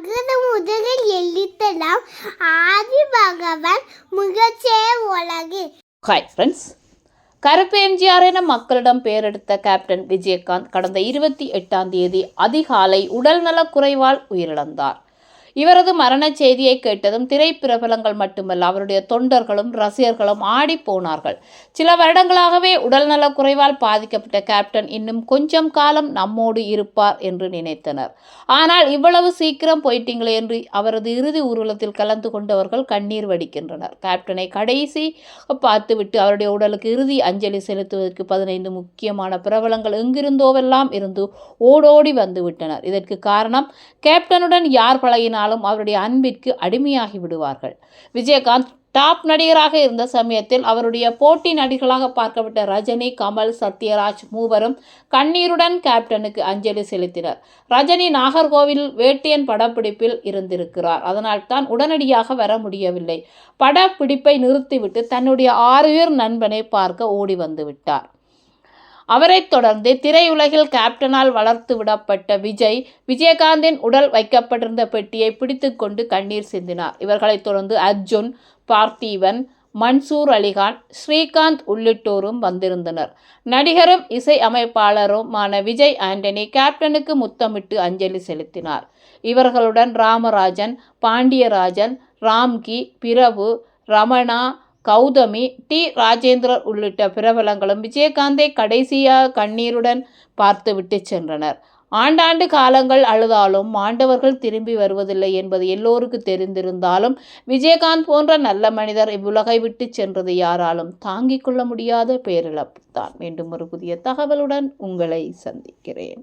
அகர முதலில் எழுத்தலாம். ஆதி பகவான் முகச்சே உலகு. ஹாய் ஃப்ரெண்ட்ஸ் கருப்பு எம்ஜிஆர் என மக்களிடம் பெயரெடுத்த கேப்டன் விஜயகாந்த் கடந்த இருபத்தி எட்டாம் தேதி அதிகாலை உடல்நலக் குறைவால் உயிரிழந்தார். இவரது மரணச் செய்தியை கேட்டதும் திரைப்பிரபலங்கள் மட்டுமல்ல அவருடைய தொண்டர்களும் ரசிகர்களும் ஆடிப் போனார்கள். சில வருடங்களாகவே உடல்நல குறைவால் பாதிக்கப்பட்ட கேப்டன் இன்னும் கொஞ்சம் காலம் நம்மோடு இருப்பார் என்று நினைத்தனர். ஆனால் இவ்வளவு சீக்கிரம் போயிட்டீங்களே என்று அவரது இறுதி ஊர்வலத்தில் கலந்து கொண்டவர்கள் கண்ணீர் வடிக்கின்றனர். கேப்டனை கடைசி பார்த்துவிட்டு அவருடைய உடலுக்கு இறுதி அஞ்சலி செலுத்துவதற்கு பதினைந்து முக்கியமான பிரபலங்கள் எங்கிருந்தோவெல்லாம் இருந்து ஓடோடி வந்துவிட்டனர். இதற்கு காரணம் கேப்டனுடன் யார் பழகினார் பழகினாலும் அவருடைய அன்பிற்கு அடிமையாகி விடுவார்கள். விஜயகாந்த் டாப் நடிகராக இருந்த சமயத்தில் அவருடைய போட்டி நடிகர்களாக பார்க்கப்பட்ட ரஜினி கமல் சத்யராஜ் மூவரும் கண்ணீருடன் கேப்டனுக்கு அஞ்சலி செலுத்தினர். ரஜினி நாகர்கோவில் வேட்டியன் படப்பிடிப்பில் இருந்திருக்கிறார். அதனால் தான் உடனடியாக வர முடியவில்லை. படப்பிடிப்பை நிறுத்திவிட்டு தன்னுடைய ஆறுயிர் நண்பனை பார்க்க ஓடி வந்து விட்டார். அவரைத் தொடர்ந்து திரையுலகில் கேப்டனால் வளர்த்து விடப்பட்ட விஜய் விஜயகாந்தின் உடல் வைக்கப்பட்டிருந்த பெட்டியை பிடித்துக்கொண்டு கண்ணீர் சிந்தினார். இவர்களைத் தொடர்ந்து அர்ஜுன் பார்த்தீவன் மன்சூர் அலிகான் ஸ்ரீகாந்த் உள்ளிட்டோரும் வந்திருந்தனர். நடிகரும் இசை அமைப்பாளருமான விஜய் ஆண்டனி கேப்டனுக்கு முத்தமிட்டு அஞ்சலி செலுத்தினார். இவர்களுடன் ராமராஜன் பாண்டியராஜன் ராம்கி பிரபு ரமணா கௌதமி டி. ராஜேந்திரர் உள்ளிட்ட பிரபலங்களும் விஜயகாந்தை கடைசியாக கண்ணீருடன் பார்த்துவிட்டு சென்றனர். ஆண்டாண்டு காலங்கள் அழுதாலும் மாண்டவர்கள் திரும்பி வருவதில்லை என்பது எல்லோருக்கு தெரிந்திருந்தாலும் விஜயகாந்த் போன்ற நல்ல மனிதர் இவ்வுலகை விட்டு சென்றது யாராலும் தாங்கிக் கொள்ள முடியாத பேரிழப்பு தான் மீண்டும் ஒரு புதிய தகவலுடன் உங்களை சந்திக்கிறேன்.